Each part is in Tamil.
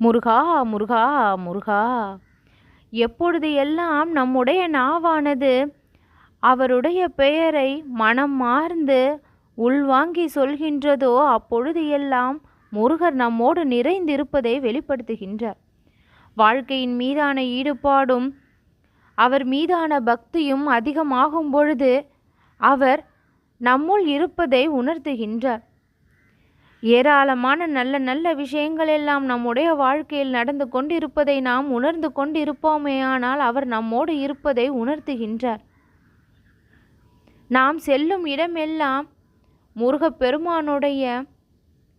முருகா முருகா முருகா. எப்பொழுது எல்லாம் நம்முடைய நாவானது அவருடைய பெயரை மனம் மார்ந்து உள்வாங்கி சொல்கின்றதோ அப்பொழுது எல்லாம் முருகர் நம்மோடு நிறைந்திருப்பதை வெளிப்படுத்துகின்றார். வாழ்க்கையின் மீதான ஈடுபாடும் அவர் மீதான பக்தியும் அதிகமாகும் பொழுது அவர் நம்முள் இருப்பதை உணர்த்துகின்றார். ஏராளமான நல்ல நல்ல விஷயங்கள் எல்லாம் நம்முடைய வாழ்க்கையில் நடந்து கொண்டிருப்பதை நாம் உணர்ந்து கொண்டிருப்போமேயானால் அவர் நம்மோடு இருப்பதை உணர்த்துகின்றார். நாம் செல்லும் இடமெல்லாம் முருகப்பெருமானுடைய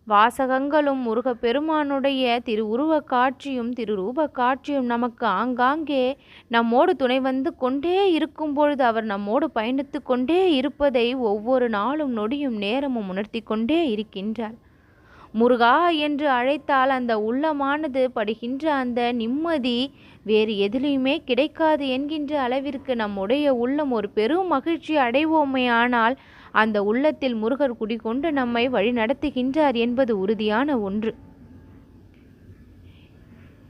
வாசகங்களும் முருகப்பெருமானுடைய திரு காட்சியும் திரு காட்சியும் நமக்கு ஆங்காங்கே நம்மோடு துணை வந்து கொண்டே இருக்கும் பொழுது அவர் நம்மோடு பயணித்து கொண்டே இருப்பதை ஒவ்வொரு நாளும் நொடியும் நேரமும் உணர்த்தி கொண்டே இருக்கின்றார். முருகா என்று அழைத்தால் அந்த உள்ளமானது படுகின்ற அந்த நிம்மதி வேறு எதிலையுமே கிடைக்காது என்கின்ற அளவிற்கு நம்முடைய உள்ளம் ஒரு பெரும் மகிழ்ச்சி அடைவோமே ஆனால் அந்த உள்ளத்தில் முருகர் குடிகொண்டு நம்மை வழிநடத்துகின்றார் என்பது உறுதியான ஒன்று.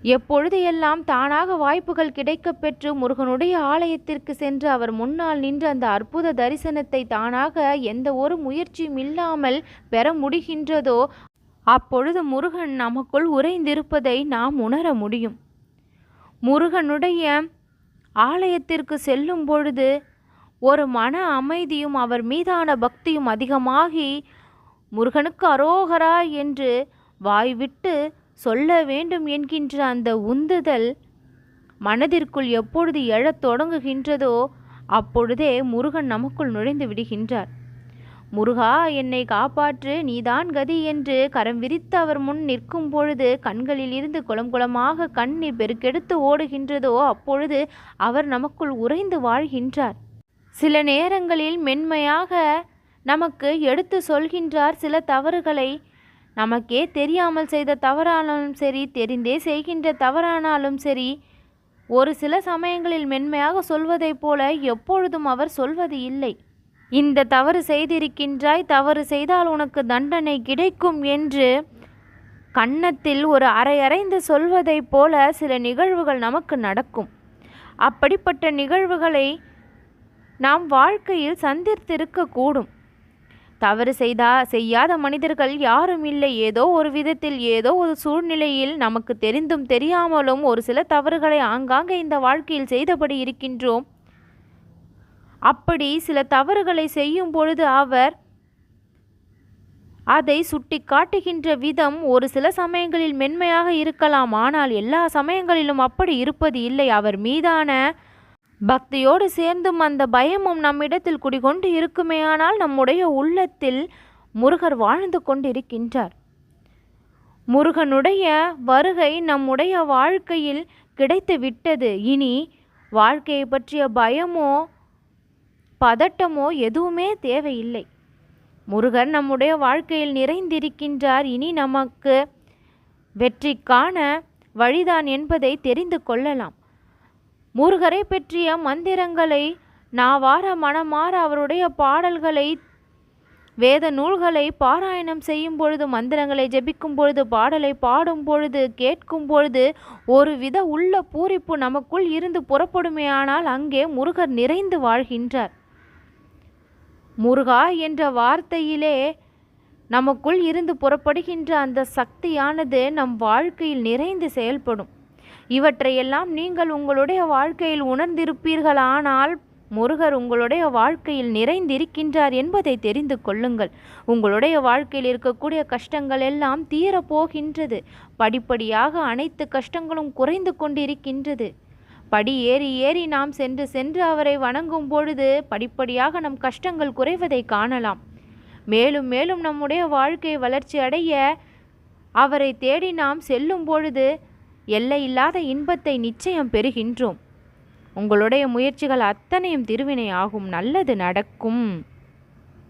எப்பொழுது எல்லாம் தானாக வாய்ப்புகள் கிடைக்கப் பெற்று முருகனுடைய ஆலயத்திற்கு சென்று அவர் முன்னால் நின்று அந்த அற்புத தரிசனத்தை தானாக எந்த ஒரு முயற்சியும் இல்லாமல் பெற முடிகின்றதோ அப்பொழுது முருகன் நமக்குள் உறைந்திருப்பதை நாம் உணர முடியும். முருகனுடைய ஆலயத்திற்கு செல்லும் பொழுது ஒரு மன அமைதியும் அவர் மீதான பக்தியும் அதிகமாகி முருகனுக்கு அரோகரா என்று வாய்விட்டு சொல்ல வேண்டும் என்கின்ற அந்த உந்துதல் மனதிற்குள் எப்பொழுது எழத் தொடங்குகின்றதோ அப்பொழுதே முருகன் நமக்குள் நுழைந்து விடுகின்றார். முருகா என்னை காப்பாற்று நீதான் கதி என்று கரம் விரித்து அவர் முன் நிற்கும் பொழுது கண்களில் இருந்து குளம் குளமாக கண்ணீர் பெருக்கெடுத்து ஓடுகின்றதோ அப்பொழுது அவர் நமக்குள் உறைந்து வாழ்கின்றார். சில நேரங்களில் மென்மையாக நமக்கு எடுத்து சொல்கின்றார் சில தவறுகளை. நமக்கே தெரியாமல் செய்த தவறானாலும் சரி தெரிந்தே செய்கின்ற தவறானாலும் சரி ஒரு சில சமயங்களில் மென்மையாக சொல்வதைப் போல எப்பொழுதும் அவர் சொல்வது இல்லை. இந்த தவறு செய்திருக்கின்றாய் தவறு செய்தால் உனக்கு தண்டனை கிடைக்கும் என்று கன்னத்தில் ஒரு அரையறைந்து சொல்வதைப் போல சில நிகழ்வுகள் நமக்கு நடக்கும். அப்படிப்பட்ட நிகழ்வுகளை நாம் வாழ்க்கையில் சந்தித்திருக்கக்கூடும். தவறு செய்தா செய்யாத மனிதர்கள் யாரும் இல்லை. ஏதோ ஒரு விதத்தில் ஏதோ ஒரு சூழ்நிலையில் நமக்கு தெரிந்தும் தெரியாமலும் ஒரு சில தவறுகளை ஆங்காங்கே இந்த வாழ்க்கையில் செய்தபடி இருக்கின்றோம். அப்படி சில தவறுகளை செய்யும் பொழுது அவர் அதை சுட்டி காட்டுகின்ற விதம் ஒரு சில சமயங்களில் மென்மையாக இருக்கலாம். ஆனால் எல்லா சமயங்களிலும் அப்படி இருப்பது இல்லை. அவர் மீதான பக்தியோடு சேர்ந்தும் அந்த பயமும் நம்மிடத்தில் குடிகொண்டு இருக்குமேயானால் நம்முடைய உள்ளத்தில் முருகர் வாழ்ந்து கொண்டிருக்கின்றார். முருகனுடைய வருகை நம்முடைய வாழ்க்கையில் கிடைத்து விட்டது இனி வாழ்க்கையை பற்றிய பயமோ பதட்டமோ எதுவுமே தேவையில்லை. முருகன் நம்முடைய வாழ்க்கையில் நிறைந்திருக்கின்றார். இனி நமக்கு வெற்றிக்கான வழிதான் என்பதை தெரிந்து கொள்ளலாம். முருகரை பற்றிய மந்திரங்களை நாவார மனமாற அவருடைய பாடல்களை வேத நூல்களை பாராயணம் செய்யும் பொழுது மந்திரங்களை ஜபிக்கும் பொழுது பாடலை பாடும் பொழுது கேட்கும் பொழுது ஒரு வித உள்ள பூரிப்பு நமக்குள் இருந்து புறப்படுமேயானால் அங்கே முருகர் நிறைந்து வாழ்கின்றார். முருகா என்ற வார்த்தையிலே நமக்குள் இருந்து புறப்படுகின்ற அந்த சக்தியானது நம் வாழ்க்கையில் நிறைந்து செயல்படும். இவற்றையெல்லாம் நீங்கள் உங்களுடைய வாழ்க்கையில் உணர்ந்திருப்பீர்களானால் முருகர் உங்களுடைய வாழ்க்கையில் நிறைந்திருக்கின்றார் என்பதை தெரிந்து கொள்ளுங்கள். உங்களுடைய வாழ்க்கையில் இருக்கக்கூடிய கஷ்டங்கள் எல்லாம் தீரப்போகின்றது. படிப்படியாக அனைத்து கஷ்டங்களும் குறைந்து கொண்டிருக்கின்றது. படி ஏறி ஏறி நாம் சென்று சென்று அவரை வணங்கும் பொழுது படிப்படியாக நம் கஷ்டங்கள் குறைவதை காணலாம். மேலும் மேலும் நம்முடைய வாழ்க்கை வளர்ச்சி அடைய அவரை தேடி நாம் செல்லும் பொழுது எல்லையில்லாத இன்பத்தை நிச்சயம் பெறுகின்றோம். உங்களுடைய முயற்சிகள் அத்தனையும் திருவினை ஆகும். நல்லது நடக்கும்.